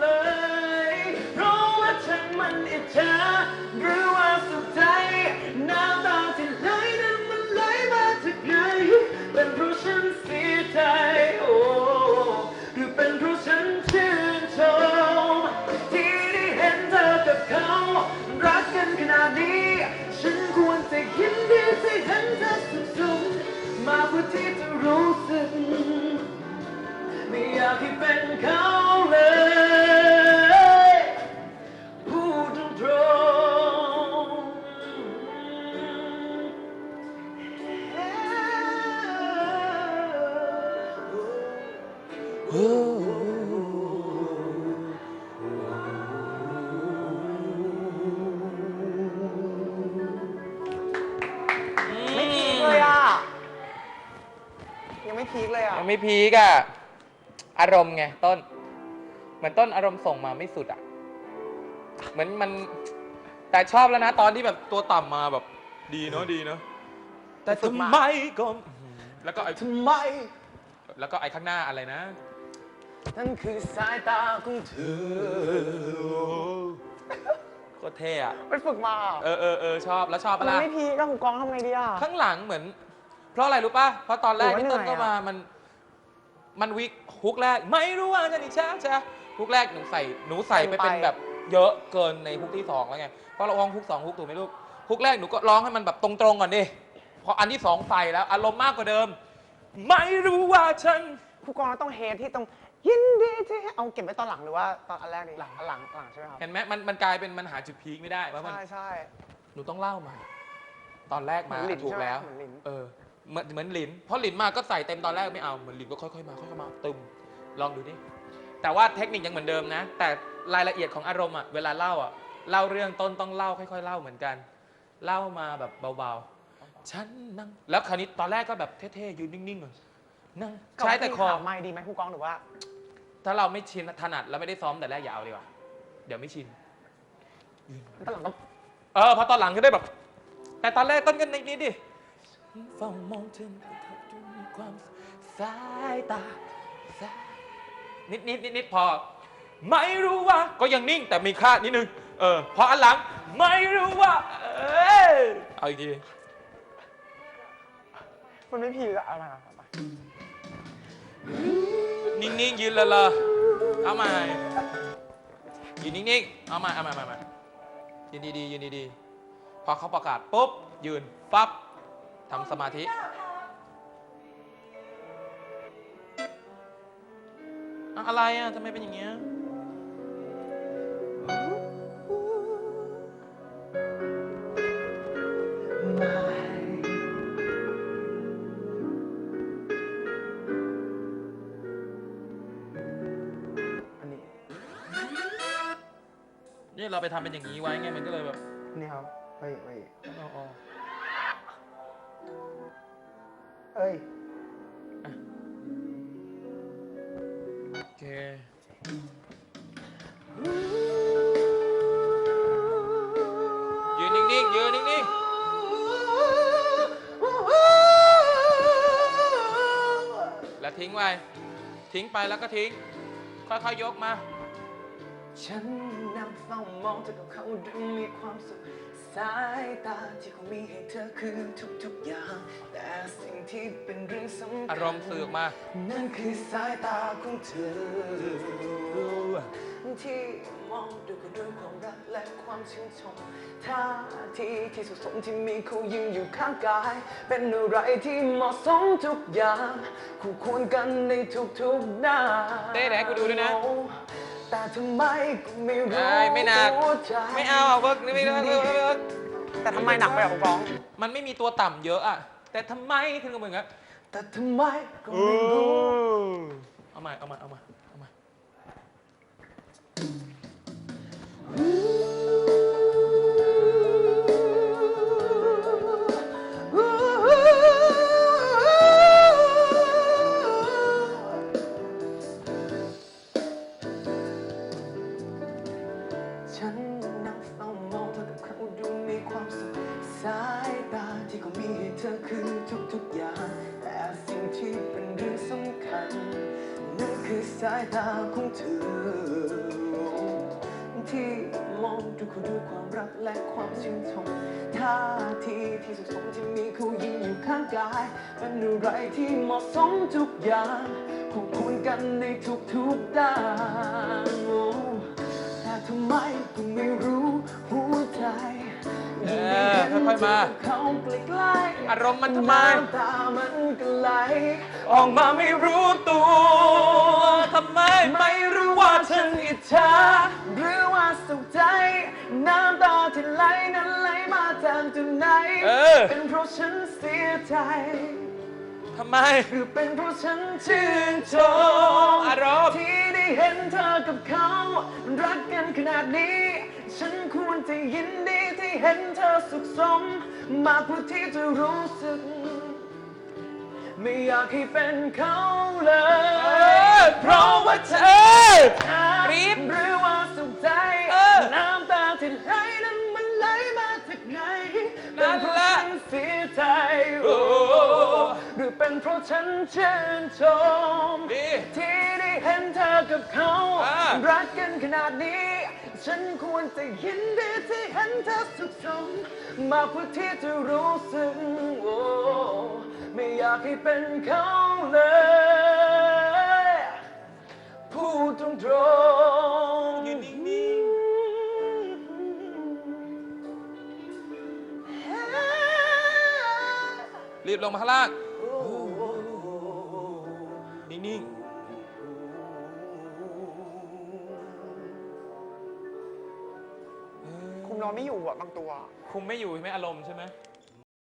เลยเพราะว่าฉันมันอิจฉาหรือว่าสุดใจน้ำตาที่ไหลนั้นมันไหลมาจากไหนเป็นเพราะฉันเสียใจโอ้หรือเป็นเพราะฉันชื่นชมที่ได้เห็นเธอกับเขารักกันขนาดนี้ ฉันควรจะยินดีที่เห็นเธอสุขสมมากกว่าที่จะรู้สึกไม่อยากให้เป็นเขา ไม่พีคเลยอะ ยังไม่พีคเลยอะ ยังไม่พีกอะอารมณ์ไงต้น เหมือนต้นอารมณ์ส่งมาไม่สุดอะเหมือนมัน แต่ชอบแล้วนะตอนที่แบบตัวต่ำมาแบบ ดีเนาะดีเนาะแต่ฝึกมาทำไมก็แล้วก็ไอ้ทำไม แล้วก็ไอ้ข้างหน้าอะไรนะ นั่นคือสายตาของเธอ โคตรเท่อะไปฝึกมาอะเออเออเออชอบแล้วชอบมัปะนล่ะไม่พีคแล้วคุณกองทำไงดีอะ ข้างหลังเหมือน เพราะอะไรรู้ป่ะ เพราะตอนแรกหรือว่าที่ต้นเหนื่ก็อยอะมามัน มันวิกฮุกแรก ไม่รู้ว่าจะนิชาจะฮุกแรกหนูใส่หนูใส่ไปเป็นแบบเยอะเกินในฮุกที่สองแล้วไงเพราะเราร้องฮุกสองฮุกถูกไหมลูกฮุกแรกหนูก็ร้องให้มันแบบตรงๆก่อนดิพออันที่สองใส่แล้ว อารมณ์มากกว่าเดิม ไม่รู้ว่าฉัน ผู้กองต้องเฮดที่ต้องยินดีที่เอาเก็บไว้ตอนหลังหรือว่าตอนอันแรกนี่หลังหลังหลังใช่ไหมครับเห็นไหมมันมันกลายเป็นมันหาจุดพีคไม่ได้ว่ามันใช่ใช่ หนูต้องเล่ามาตอนแรกมาเหมือนหลินถูกแล้ว ใช่ไหมเหมือนหลินเออเหมือนเหมือนหลินเพราะหลินมาก็ใส่เต็มตอนแรกไม่เอาเหมือนหลินก็ค่อยๆมาค่อยๆมาตึมลองดูดิแต่ว่าเทคนิคยังเหมือนเดิมนะ แต่รายละเอียดของอารมณ์อะเวลาเล่าอะเล่าเรื่องต้นต้องเล่าค่อย ๆ เล่าเหมือนกัน เล่ามาแบบเบาๆฉันนั่งแล้วคราวนี้ตอนแรกก็แบบเท่ๆยืนนิ่งๆก่อน นั่งใช้แต่คอ ไม่ดีไหมผู้กองหรือว่า ถ้าเราไม่ชินถนัดแล้วไม่ได้ซ้อมแต่แรกอย่าเอาดีกว่า เดี๋ยวไม่ชิน ตอนหลังต้องเออพอตอนหลังก็ได้แบบ แต่ตอนแรกต้นกันนิดนี้ดิเฝ้ามองเธอจนมีความสายตาสายนิดนิดนิดนิดพอ ไม่รู้ว่า ก็ยังนิ่งแต่มีค่านิดนึง เออ พออันหลัง ไม่รู้ว่า เออเอาอีกที มันไม่พีคอะเอามาเอามา นิ่งๆยืนละละเอาใหม่ยืนนิ่งๆเอาใหม่เอาใหม่เอาใหม่ยืนดีๆยืนดีๆพอเขาประกาศปุ๊บยืนปั๊บทำสมาธิอะอะไรอะทำไมเป็นอย่างเงี้ย นี่เราไปทำเป็นอย่างนี้ไว้ไงมันก็เลยแบบนี่ครับเฮ้ยเฮ้ยเอาเอาเอ้ยโอเคยืนนิ่งๆยืนนิ่งๆแล้วทิ้งไว้ ทิ้งไปแล้วก็ทิ้ง ค่อยๆยกมา ฉันนั่ง เฝ้ามองเธอกับเขาดูมีความสุข สายตาที่เขามีให้เธอคือทุกๆอย่าง แต่สิ่งที่เป็นเรื่องสำคัญ อารมณ์สื่อออกมา นั่นคือสายตาของเธอ ที่มองดูก็ด้วยความรักและความชื่นชมท่าทีที่สุขสมที่มีเขายืนอยู่ข้างกาย เป็นอะไรที่เหมาะสมทุกอย่าง คู่ควรกันในทุกๆหน้าเต้ไหนกูดูด้วยนะ แต่ทำไมก็ไม่รู้ได้ไม่หนัก หัวใจ ไม่เอาอะเวิร์กนี่ไม่เวิร์กเวิร์กเวิร์กแต่ทำไมหนักไปอะผู้กอง มันไม่มีตัวต่ำเยอะอะ แต่ทำไมขึ้นกับมึงอะแต่ทำไมก็ไม่รู้ เอามาเอามาเอามาเอามาฉั เธอคือทุกๆอย่าง แต่สิ่งที่เป็นเรื่องสำคัญ นั่นคือสายตาของเธอด้วยเขาด้วยความรักและความชื่นชมท่าทีที่สุขสมที่มีเขายิ้มอยู่ข้างกาย เป็นอะไรที่เหมาะสมทุกอย่างคู่ควรกันในทุกๆด้านแต่ทำไมก็ไม่รู้หัวใจ เออค่อยๆมา เขาใกล้ๆอารมณ์มันทำไม น้ำตามันก็ไหลออกมาไม่รู้ตัว ทำไม ไม่รู้ว่าฉันอิจฉาหรือว่าสุขใจ น้ำตาที่ไหลนั้นไหลมาจากจุดไหน เออ เป็นเพราะฉันเสียใจ ทำไม หรือเป็นเพราะฉันชื่นชมอารมณ์ ที่ได้เห็นเธอกับเขา รักกันขนาดนี้ ฉันควรจะยินดี ที่เห็นเธอสุขสม มากกว่าที่จะรู้สึก ไม่อยากให้เป็นเขาเลเอยอเพราะว่าเธอกรี๊ดหรือว่าสุขใจ เป็นเพราะฉันชื่นชมดีที่ได้เห็นเธอกับเขา อ่ารักกันขนาดนี้ ฉันควรจะยินดีที่เห็นเธอสุขสมมากกว่าที่จะรู้สึกโอ้ไม่อยากให้เป็นเขาเลย พูดตรงตรงยืนนิ่งๆรีบลงมาข้างล่าง นิ่งๆคุมนอนไม่อยู่อะบางตัวคุมไม่อยู่ใช่ไหมอารมณ์ใช่ไหม